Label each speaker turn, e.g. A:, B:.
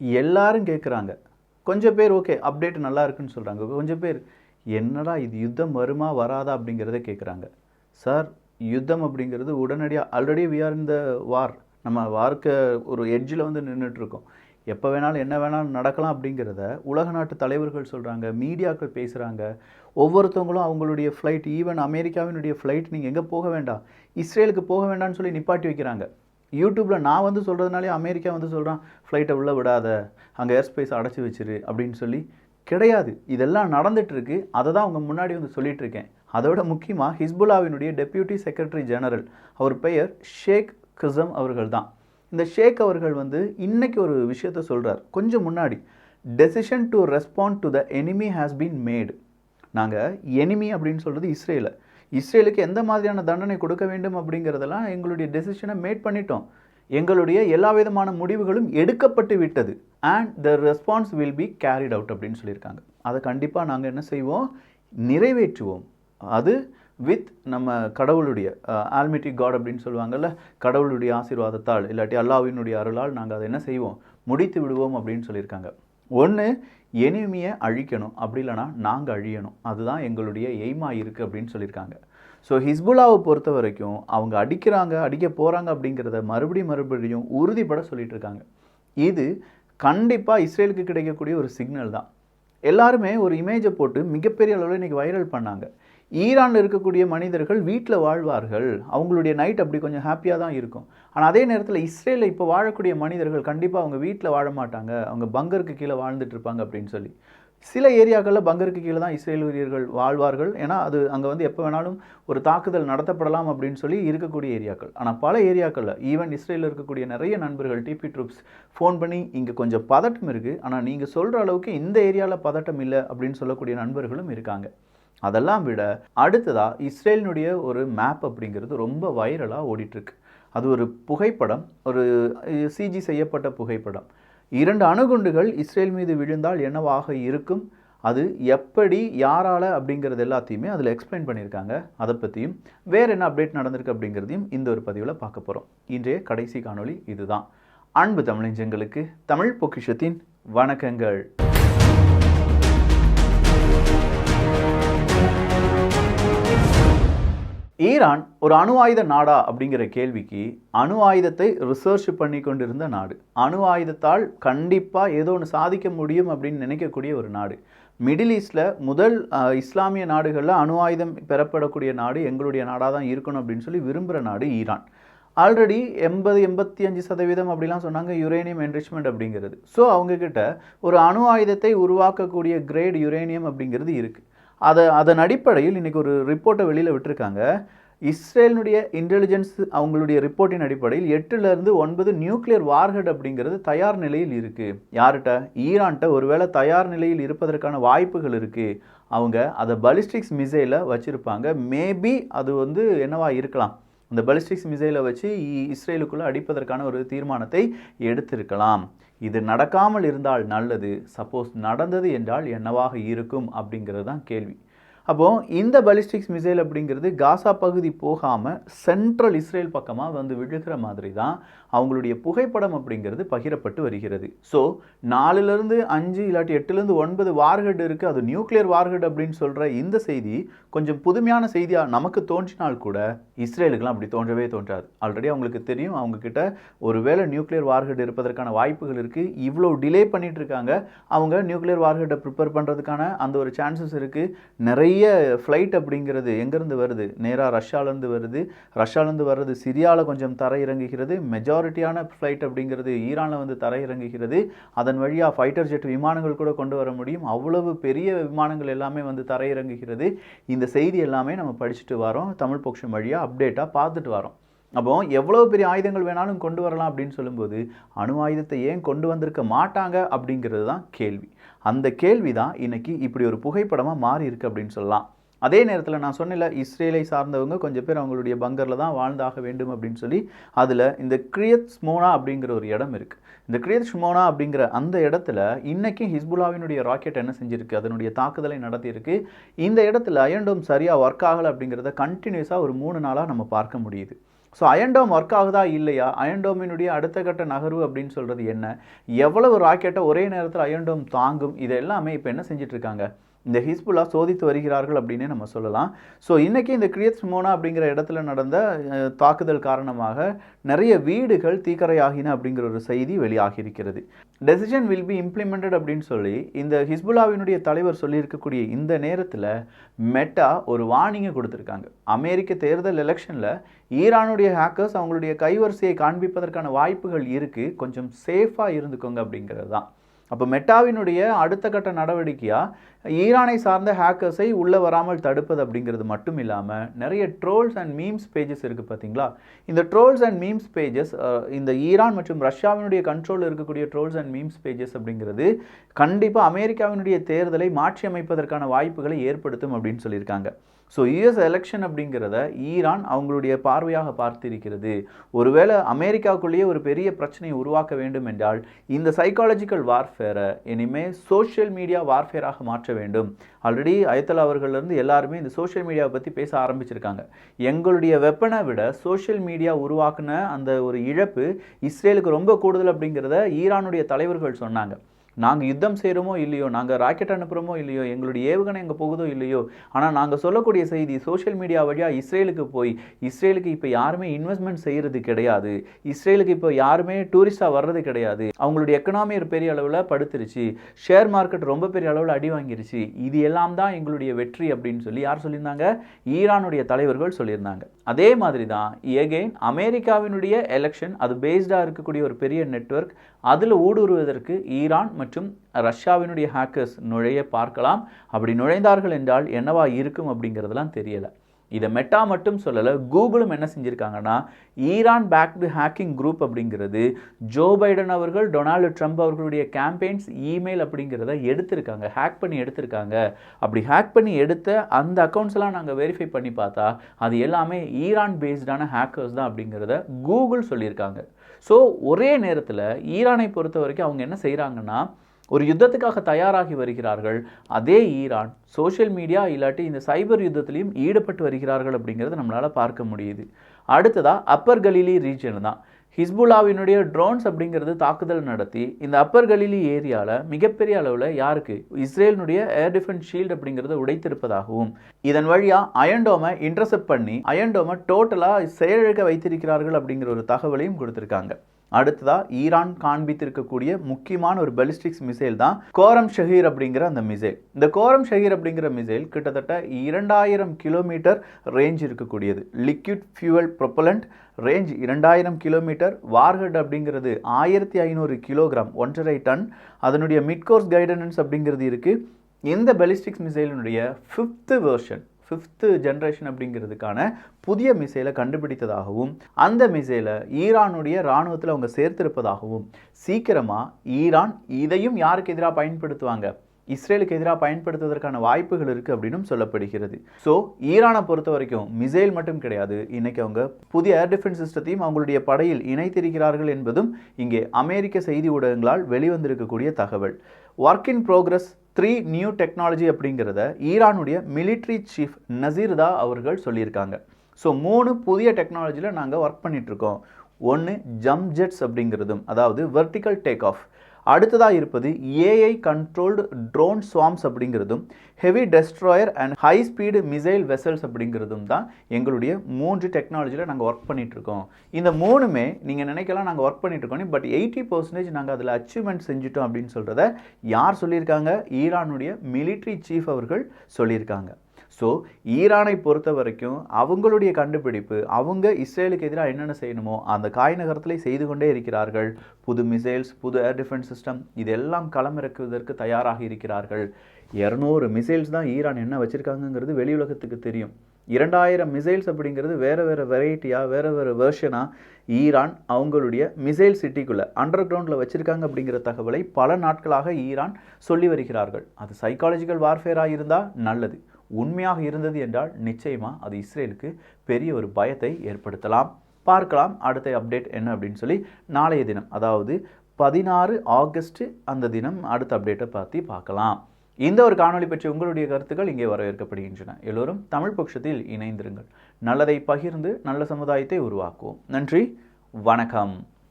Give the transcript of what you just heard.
A: எல்லாரும் கேட்குறாங்க கொஞ்சம் பேர் ஓகே அப்டேட் நல்லா இருக்குன்னு சொல்கிறாங்க கொஞ்சம் பேர் என்னடா இது யுத்தம் வருமா வராதா? அப்படிங்கிறத கேட்குறாங்க சார் யுத்தம் அப்படிங்கிறது உடனடியாக ஆல்ரெடி வி ஆர் இந்த வார் நம்ம வார்க்க ஒரு எட்ஜில் வந்து நின்றுட்டு இருக்கோம் எப்போ வேணாலும் என்ன வேணாலும் நடக்கலாம் அப்படிங்கிறத உலக நாட்டு தலைவர்கள் சொல்கிறாங்க மீடியாக்கள் பேசுகிறாங்க ஒவ்வொருத்தவங்களும் அவங்களுடைய ஃப்ளைட் ஈவன் அமெரிக்காவினுடைய ஃப்ளைட் நீங்கள் எங்கே போக வேண்டாம்? இஸ்ரேலுக்கு போக வேண்டாம்னு சொல்லி நிப்பாட்டி வைக்கிறாங்க. யூடியூப்பில் நான் வந்து சொல்கிறதுனாலே அமெரிக்கா வந்து சொல்கிறான் ஃப்ளைட்டை உள்ளே விடாத அங்கே ஏர் ஸ்பேஸ் அடைச்சி வச்சிரு அப்படின்னு சொல்லி கிடையாது. இதெல்லாம் நடந்துகிட்ருக்கு அதை தான் அவங்க முன்னாடி வந்து சொல்லிகிட்ருக்கேன் இருக்கேன் அதோட முக்கியமாக ஹிஸ்புல்லாவினுடைய டெப்யூட்டி செக்ரட்டரி ஜெனரல் அவர் பெயர் ஷேக் கிசம் அவர்கள் தான். இந்த ஷேக் அவர்கள் வந்து இன்றைக்கி ஒரு விஷயத்த சொல்கிறார் கொஞ்சம் முன்னாடி decision to respond to the enemy has been made நாங்கள் எனிமி அப்படின்னு சொல்கிறது இஸ்ரேலை. இஸ்ரேலுக்கு எந்த மாதிரியான தண்டனை கொடுக்க வேண்டும் அப்படிங்கிறதெல்லாம் எங்களுடைய டெசிஷனை மேட் பண்ணிட்டோம். எங்களுடைய எல்லா விதமான முடிவுகளும் எடுக்கப்பட்டு விட்டது. And the response will be carried out அப்படின்னு சொல்லியிருக்காங்க. அதை கண்டிப்பாக நாங்கள் என்ன செய்வோம்? நிறைவேற்றுவோம். அது வித் நம்ம கடவுளுடைய ஆல்மெட்டிக் காட் அப்படின்னு சொல்லுவாங்கல்ல கடவுளுடைய ஆசீர்வாதத்தால் இல்லாட்டி அல்லாஹ்வினுடைய அருளால் நாங்கள் அதை என்ன செய்வோம்? முடித்து விடுவோம் அப்படின்னு சொல்லியிருக்காங்க. ஒன்று எனிமியை அழிக்கணும். அப்படி இல்லைன்னா நாங்கள் அழியணும். அதுதான் எங்களுடைய எய்மாக இருக்குது அப்படின்னு சொல்லியிருக்காங்க. ஸோ ஹிஸ்புல்லாவை பொறுத்த வரைக்கும் அவங்க அடிக்கிறாங்க அடிக்க போகிறாங்க அப்படிங்கிறத மறுபடியும் மறுபடியும் உறுதிப்பட சொல்லிட்டு இருக்காங்க. இது கண்டிப்பாக இஸ்ரேலுக்கு கிடைக்கக்கூடிய ஒரு சிக்னல் தான். எல்லாருமே ஒரு இமேஜை போட்டு மிகப்பெரிய அளவில் இன்றைக்கி வைரல் பண்ணாங்க. ஈரானில் இருக்கக்கூடிய மனிதர்கள் வீட்டில் வாழ்வார்கள். அவங்களுடைய நைட் அப்படி கொஞ்சம் ஹாப்பியாக தான் இருக்கும். ஆனால் அதே நேரத்தில் இஸ்ரேலில் இப்போ வாழக்கூடிய மனிதர்கள் கண்டிப்பாக அவங்க வீட்டில் வாழ மாட்டாங்க. அவங்க பங்கருக்கு கீழே வாழ்ந்துட்டு இருப்பாங்க அப்படின்னு சொல்லி. சில ஏரியாக்களில் பங்கருக்கு கீழே தான் இஸ்ரேல் வீரர்கள் வாழ்வார்கள். ஏன்னா அது அங்கே வந்து எப்போ வேணாலும் ஒரு தாக்குதல் நடத்தப்படலாம் அப்படின்னு சொல்லி இருக்கக்கூடிய ஏரியாக்கள். ஆனால் பல ஏரியாக்களில் ஈவன் இஸ்ரேலில் இருக்கக்கூடிய நிறைய நண்பர்கள் டிபி ட்ரூப்ஸ் ஃபோன் பண்ணி இங்கே கொஞ்சம் பதட்டம் இருக்குது ஆனால் நீங்கள் சொல்கிற அளவுக்கு இந்த ஏரியாவில் பதட்டம் இல்லை அப்படின்னு சொல்லக்கூடிய நண்பர்களும் இருக்காங்க. அதெல்லாம் விட அடுத்ததாக இஸ்ரேலினுடைய ஒரு மேப் அப்படிங்கிறது ரொம்ப வைரலாக ஓடிட்டுருக்கு. அது ஒரு புகைப்படம் ஒரு சிஜி செய்யப்பட்ட புகைப்படம். இரண்டு அணுகுண்டுகள் இஸ்ரேல் மீது விழுந்தால் என்னவாக இருக்கும்? அது எப்படி யாரால அப்படிங்கிறது எல்லாத்தையுமே அதில் எக்ஸ்பிளைன் பண்ணியிருக்காங்க. அதை பற்றியும் வேறு என்ன அப்டேட் நடந்திருக்கு அப்படிங்கிறதையும் இந்த ஒரு பதிவில் பார்க்க போகிறோம் இன்றைய கடைசி காணொளி இதுதான். அன்பு தமிழஞ்சங்களுக்கு தமிழ் பொக்கிஷத்தின் வணக்கங்கள். ஈரான் ஒரு அணு ஆயுத நாடா அப்படிங்கிற கேள்விக்கு அணு ஆயுதத்தை ரிசர்ச் பண்ணி கொண்டிருந்த நாடு. அணு ஆயுதத்தால் கண்டிப்பாக ஏதோ ஒன்று சாதிக்க முடியும் அப்படின்னு நினைக்கக்கூடிய ஒரு நாடு. மிடில் ஈஸ்டில் முதல் இஸ்லாமிய நாடுகளில் அணு ஆயுதம் பெறப்படக்கூடிய நாடு எங்களுடைய நாடாக தான் இருக்கணும் அப்படின்னு சொல்லி விரும்புகிற நாடு ஈரான். ஆல்ரெடி எண்பது எண்பத்தி அஞ்சு சதவீதம் அப்படிலாம் சொன்னாங்க யுரேனியம் என்ரிச்மெண்ட் அப்படிங்கிறது. ஸோ அவங்கக்கிட்ட ஒரு அணு ஆயுதத்தை உருவாக்கக்கூடிய கிரேட் யுரேனியம் அப்படிங்கிறது இருக்குது அதை அதன் அடிப்படையில் இன்றைக்கி ஒரு ரிப்போர்ட்டை வெளியில் விட்டுருக்காங்க. இஸ்ரேலினுடைய இன்டெலிஜென்ஸ் அவங்களுடைய ரிப்போர்ட்டின் அடிப்படையில் எட்டுலேருந்து ஒன்பது நியூக்ளியர் வார்ஹெட் அப்படிங்கிறது தயார் நிலையில் இருக்குது யார்கிட்ட? ஈரான்கிட்ட. ஒருவேளை தயார் நிலையில் இருப்பதற்கான வாய்ப்புகள் இருக்குது அவங்க அதை பலிஸ்டிக்ஸ் மிசைலை வச்சுருப்பாங்க. மேபி அது வந்து என்னவா இருக்கலாம். இந்த பலிஸ்டிக்ஸ் மிசைலை வச்சு இஸ்ரேலுக்குள்ளே அடிப்பதற்கான ஒரு தீர்மானத்தை எடுத்திருக்கலாம். இது நடக்காமல் இருந்தால் நல்லது. சப்போஸ் நடந்தது என்றால் என்னவாக இருக்கும் அப்படிங்கிறது தான் கேள்வி. அப்போது இந்த பலிஸ்டிக்ஸ் மிசைல் அப்படிங்கிறது காசா பகுதி போகாமல் சென்ட்ரல் இஸ்ரேல் பக்கமாக வந்து விழுகிற மாதிரி தான் அவங்களுடைய புகைப்படம் அப்படிங்கிறது பகிரப்பட்டு வருகிறது. ஸோ நாலுலேருந்து அஞ்சு இல்லாட்டி எட்டுலேருந்து ஒன்பது வார்ஹெட் இருக்குது அது நியூக்ளியர் வார்ஹெட் அப்படின்னு சொல்கிற இந்த செய்தி கொஞ்சம் புதுமையான செய்தியாக நமக்கு தோன்றினால் கூட இஸ்ரேலுக்கெல்லாம் அப்படி தோன்றவே தோன்றாது. ஆல்ரெடி அவங்களுக்கு தெரியும். அவங்கக்கிட்ட ஒருவேளை நியூக்ளியர் வார்ஹெட் இருப்பதற்கான வாய்ப்புகள் இருக்குது இவ்வளோ டிலே பண்ணிகிட்ருக்காங்க இருக்காங்க. அவங்க நியூக்ளியர் வார்ஹெட்டை ப்ரிப்பேர் பண்ணுறதுக்கான அந்த ஒரு சான்சஸ் இருக்குது நிறைய ஃப்ளைட் அப்படிங்கிறது எங்கேருந்து வருது? நேராக ரஷ்யாவிலேருந்து வருது. ரஷ்யாவிலேருந்து வர்றது சிரியாவில் கொஞ்சம் தரை இறங்குகிறது மெஜாரிட்டியான ஃப்ளைட் அப்படிங்கிறது ஈரானில் வந்து தரையிறங்குகிறது. அதன் வழியாக ஃபைட்டர் ஜெட் விமானங்கள் கூட கொண்டு வர முடியும். அவ்வளவு பெரிய விமானங்கள் எல்லாமே வந்து தரையிறங்குகிறது. இந்த செய்தி எல்லாமே நம்ம படிச்சுட்டு வரோம். தமிழ் பொக்ஷம் வழியாக அப்டேட்டாக பார்த்துட்டு வரோம். அப்போ எவ்வளோ பெரிய ஆயுதங்கள் வேணாலும் கொண்டு வரலாம் அப்படின்னு சொல்லும்போது அணு ஆயுதத்தை ஏன் கொண்டு வந்திருக்க மாட்டாங்க? அப்படிங்கிறது தான் கேள்வி. அந்த கேள்வி தான் இன்றைக்கி இப்படி ஒரு புகைப்படமாக மாறி இருக்கு அப்படின்னு சொல்லலாம். அதே நேரத்தில் நான் சொன்னேன்ல இஸ்ரேலை சார்ந்தவங்க கொஞ்சம் பேர் அவங்களுடைய பங்கரில் தான் வாழ்ந்தாக வேண்டும் அப்படின்னு சொல்லி அதில் இந்த கிரியத் ஸ்மோனா அப்படிங்கிற ஒரு இடம் இருக்குது இந்த கிரியத் ஸ்மோனா அப்படிங்கிற அந்த இடத்துல இன்றைக்கி ஹிஸ்புல்லாவினுடைய ராக்கெட் என்ன செஞ்சிருக்கு அதனுடைய தாக்குதலை நடத்தியிருக்கு. இந்த இடத்துல அயன்டோம் சரியாக ஒர்க் ஆகலை அப்படிங்கிறத கண்டினியூஸாக ஒரு மூணு நாளாக நம்ம பார்க்க முடியுது. ஸோ அயன்டோம் ஒர்க் ஆகுதா? இல்லையா? அயன்டோமினுடைய அடுத்த கட்ட நகர்வு அப்படின்னு சொல்கிறது என்ன? எவ்வளவு ராக்கெட்டை ஒரே நேரத்தில் அயன்டோம் தாங்கும்? இது எல்லாமே இப்போ என்ன செஞ்சிட்ருக்காங்க இந்த ஹிஸ்புல்லா சோதித்து வருகிறார்கள் அப்படின்னே நம்ம சொல்லலாம். ஸோ இன்றைக்கி இந்த கிரியத் மோனா அப்படிங்கிற இடத்துல நடந்த தாக்குதல் காரணமாக நிறைய வீடுகள் தீக்கரையாகின அப்படிங்கிற ஒரு செய்தி வெளியாகியிருக்கிறது. டெசிஷன் வில் பி இம்ப்ளிமெண்டட் அப்படின்னு சொல்லி இந்த ஹிஸ்புல்லாவினுடைய தலைவர் சொல்லியிருக்கக்கூடிய இந்த நேரத்தில் மெட்டா ஒரு வார்னிங்கை கொடுத்துருக்காங்க. அமெரிக்க தேர்தல் எலெக்ஷனில் ஈரானுடைய ஹேக்கர்ஸ் அவங்களுடைய கைவரிசையை காண்பிப்பதற்கான வாய்ப்புகள் இருக்குது கொஞ்சம் சேஃபாக இருந்துக்கோங்க அப்படிங்கிறது தான். அப்போ மெட்டாவினுடைய அடுத்த கட்ட நடவடிக்கையாக ஈரானை சார்ந்த ஹேக்கர்ஸை உள்ளே வராமல் தடுப்பது அப்படிங்கிறது மட்டும் இல்லாமல் நிறைய ட்ரோல்ஸ் அண்ட் மீம்ஸ் பேஜஸ் இருக்குது பார்த்தீங்களா இந்த ட்ரோல்ஸ் அண்ட் மீம்ஸ் பேஜஸ் இந்த ஈரான் மற்றும் ரஷ்யாவினுடைய கண்ட்ரோலில் இருக்கக்கூடிய ட்ரோல்ஸ் அண்ட் மீம்ஸ் பேஜஸ் அப்படிங்கிறது கண்டிப்பாக அமெரிக்காவினுடைய தேர்தலை மாற்றி அமைப்பதற்கான வாய்ப்புகளை ஏற்படுத்தும் அப்படின்னு சொல்லியிருக்காங்க. ஸோ யுஎஸ் எலெக்ஷன் அப்படிங்கிறத ஈரான் அவங்களுடைய பார்வையாக பார்த்திருக்கிறது. ஒருவேளை அமெரிக்காவுக்குள்ளேயே ஒரு பெரிய பிரச்சனையை உருவாக்க வேண்டும் என்றால் இந்த சைக்காலஜிக்கல் வார்ஃபேரை இனிமே சோஷியல் மீடியா வார்ஃபேராக மாற்ற வேண்டும். ஆல்ரெடி அயத்தலா அவர்கள்லேருந்து எல்லாருமே இந்த சோஷியல் மீடியாவை பற்றி பேச ஆரம்பிச்சிருக்காங்க. எங்களுடைய வெப்பனை விட சோஷியல் மீடியா உருவாக்குன அந்த ஒரு இழப்பு இஸ்ரேலுக்கு ரொம்ப கூடுதல் அப்படிங்கிறத ஈரானுடைய தலைவர்கள் சொன்னாங்க. நாங்கள் யுத்தம் செய்கிறோமோ இல்லையோ நாங்கள் ராக்கெட் அனுப்புகிறோமோ இல்லையோ எங்களுடைய ஏவுகணை எங்கே போகுதோ இல்லையோ ஆனால் நாங்கள் சொல்லக்கூடிய செய்தி சோஷியல் மீடியா வழியாக இஸ்ரேலுக்கு போய் இஸ்ரேலுக்கு இப்போ யாருமே இன்வெஸ்ட்மெண்ட் செய்கிறது கிடையாது. இஸ்ரேலுக்கு இப்போ யாருமே டூரிஸ்டாக வர்றது கிடையாது. அவங்களுடைய எக்கனாமி ஒரு பெரிய அளவில் படுத்துருச்சு. ஷேர் மார்க்கெட் ரொம்ப பெரிய அளவில் அடி வாங்கிருச்சு. இது எல்லாம் தான் எங்களுடைய வெற்றி அப்படின்னு சொல்லி யார் சொல்லியிருந்தாங்க? ஈரானுடைய தலைவர்கள் சொல்லியிருந்தாங்க. அதே மாதிரி தான் எகெயின் அமெரிக்காவினுடைய எலெக்ஷன் அது பேஸ்டாக இருக்கக்கூடிய ஒரு பெரிய நெட்வொர்க் அதில் ஊடுருவதற்கு ஈரான் மற்றும் ரஷ்யாவினுடைய ஹேக்கர்ஸ் நுழைய பார்க்கலாம். அப்படி நுழைந்தார்கள் என்றால் என்னவா இருக்கும் அப்படிங்கிறதெல்லாம் தெரியலை. இதை மெட்டா மட்டும் சொல்லலை கூகுளும் என்ன செஞ்சுருக்காங்கன்னா ஈரான் பேக்டு ஹேக்கிங் குரூப் அப்படிங்கிறது ஜோ பைடன் அவர்கள் டொனால்டு ட்ரம்ப் அவர்களுடைய கேம்பெயின்ஸ் இமெயில் அப்படிங்கிறத எடுத்திருக்காங்க ஹேக் பண்ணி எடுத்திருக்காங்க. அப்படி ஹேக் பண்ணி எடுத்த அந்த அக்கௌண்ட்ஸ்லாம் நாங்கள் வெரிஃபை பண்ணி பார்த்தா அது எல்லாமே ஈரான் பேஸ்டான ஹேக்கர்ஸ் தான் அப்படிங்கிறத கூகுள் சொல்லியிருக்காங்க. ஸோ ஒரே நேரத்தில் ஈரானை பொறுத்த வரைக்கும் அவங்க என்ன செய்கிறாங்கன்னா ஒரு யுத்தத்துக்காக தயாராகி வருகிறார்கள். அதே ஈரான் சோஷியல் மீடியா இல்லாட்டி இந்த சைபர் யுத்தத்திலையும் ஈடுபட்டு வருகிறார்கள் அப்படிங்கிறத நம்மளால் பார்க்க முடியுது. அடுத்ததாக அப்பர் கலிலி ரீஜன் தான். ஹிஸ்புல்லாவினுடைய ட்ரோன்ஸ் அப்படிங்கிறது தாக்குதல் நடத்தி இந்த அப்பர் கலிலி ஏரியாவில் மிகப்பெரிய அளவில் யாருக்கு? இஸ்ரேலினுடைய ஏர் டிஃபென்ஸ் ஷீல்டு அப்படிங்கிறத உடைத்திருப்பதாகவும் இதன் வழியாக அயன்டோமை இன்டர்செப்ட் பண்ணி அயன்டோமை டோட்டலாக செயலிழக்க வைத்திருக்கிறார்கள் அப்படிங்கிற ஒரு தகவலையும் கொடுத்துருக்காங்க. அடுத்ததாக ஈரான் காண்பித்திருக்கக்கூடிய முக்கியமான ஒரு பெலிஸ்டிக்ஸ் மிசைல் தான் கோரம் ஷஹீர் அப்படிங்கிற அந்த மிசைல் இந்த கோரம் ஷஹீர் அப்படிங்கிற மிசைல் கிட்டத்தட்ட இரண்டாயிரம் கிலோமீட்டர் ரேஞ்ச் இருக்கக்கூடியது. லிக்விட் ஃபியூவல் ப்ரொப்பலண்ட் ரேஞ்ச் இரண்டாயிரம் கிலோமீட்டர் வார்ஹெட் அப்படிங்கிறது ஆயிரத்தி ஐநூறு கிலோகிராம் ஒன்றரை டன். அதனுடைய மிட்கோர்ஸ் கைடனன்ஸ் அப்படிங்கிறது இருக்குது இந்த பெலிஸ்டிக்ஸ் மிசைலினுடைய ஃபிஃப்த்து வெர்ஷன் ஃபிஃப்த்து ஜென்ரேஷன் அப்படிங்கிறதுக்கான புதிய மிசைலை கண்டுபிடித்ததாகவும் அந்த மிசைலை ஈரானுடைய இராணுவத்தில் அவங்க சேர்த்திருப்பதாகவும் சீக்கிரமாக ஈரான் இதையும் யாருக்கு எதிராக பயன்படுத்துவாங்க? இஸ்ரேலுக்கு எதிராக பயன்படுத்துவதற்கான வாய்ப்புகள் இருக்குது அப்படின்னும் சொல்லப்படுகிறது. ஸோ ஈரானை பொறுத்த வரைக்கும் மிசைல் மட்டும் கிடையாது. இன்னைக்கு அவங்க புதிய ஏர் டிஃபென்ஸ் சிஸ்டத்தையும் அவங்களுடைய படையில் இணைத்திருக்கிறார்கள் என்பதும் இங்கே அமெரிக்க செய்தி ஊடகங்களால் வெளிவந்திருக்கக்கூடிய தகவல். Work in progress three new technology அப்படிங்கிறத ஈரானுடைய மிலிட்ரி சீஃப் நசீர்தா அவர்கள் சொல்லியிருக்காங்க. ஸோ மூணு புதிய டெக்னாலஜியில் நாங்கள் ஒர்க் பண்ணிகிட்ருக்கோம் ஒன்று ஜம்ப் ஜெட்ஸ் அப்படிங்கிறதும் அதாவது வெர்டிக்கல் டேக் ஆஃப் அடுத்ததாக இருப்பது ஏஐ கண்ட்ரோல்டு ட்ரோன் ஸ்வாம்ஸ் அப்படிங்கிறதும் heavy destroyer and high speed missile vessels அப்படிங்கிறதும் தான் எங்களுடைய மூன்று டெக்னாலஜியில் நாங்கள் ஒர்க் பண்ணிகிட்ருக்கோம் இந்த மூணுமே நீங்கள் நினைக்கலாம் நாங்கள் ஒர்க் பண்ணிகிட்ருக்கோம் பட் எயிட்டி பர்சன்டேஜ் நாங்கள் அதில் அச்சீவ்மெண்ட் செஞ்சுட்டோம் அப்படின்னு சொல்கிறத யார் சொல்லியிருக்காங்க? ஈரானுடைய மிலிட்ரி சீஃப் அவர்கள் சொல்லியிருக்காங்க. ஸோ ஈரானை பொறுத்த வரைக்கும் அவங்களுடைய கண்டுபிடிப்பு அவங்க இஸ்ரேலுக்கு எதிராக என்னென்ன செய்யணுமோ அந்த காய் நகரத்திலே செய்து கொண்டே இருக்கிறார்கள். புது மிசைல்ஸ் புது ஏர் டிஃபென்ஸ் சிஸ்டம் இதெல்லாம் களமிறக்குவதற்கு தயாராக இருக்கிறார்கள். இரநூறு மிசைல்ஸ் தான் ஈரான் என்ன வச்சுருக்காங்கங்கிறது வெளி உலகத்துக்கு தெரியும். இரண்டாயிரம் மிசைல்ஸ் அப்படிங்கிறது வேறு வேறு வெரைட்டியாக வேறு வேறு வெர்ஷனாக ஈரான் அவங்களுடைய மிசைல் சிட்டிக்குள்ளே அண்டர் கிரவுண்டில் வச்சுருக்காங்க அப்படிங்கிற தகவலை பல நாட்களாக ஈரான் சொல்லி வருகிறார்கள். அது சைக்காலஜிக்கல் வார்ஃபேராக இருந்தால் நல்லது. உண்மையாக இருந்தது என்றால் நிச்சயமாக அது இஸ்ரேலுக்கு பெரிய ஒரு பயத்தை ஏற்படுத்தலாம். பார்க்கலாம் அடுத்த அப்டேட் என்ன அப்படின்னு சொல்லி நாளைய தினம் அதாவது பதினாறு ஆகஸ்ட் அந்த தினம் அடுத்த அப்டேட்டை பற்றி பார்க்கலாம். இந்த ஒரு காணொளி பற்றி உங்களுடைய கருத்துக்கள் இங்கே வரவேற்கப்படுகின்றன. எல்லோரும் தமிழ் பட்சத்தில் இணைந்திருங்கள். நல்லதை பகிர்ந்து நல்ல சமுதாயத்தை உருவாக்குவோம். நன்றி வணக்கம்.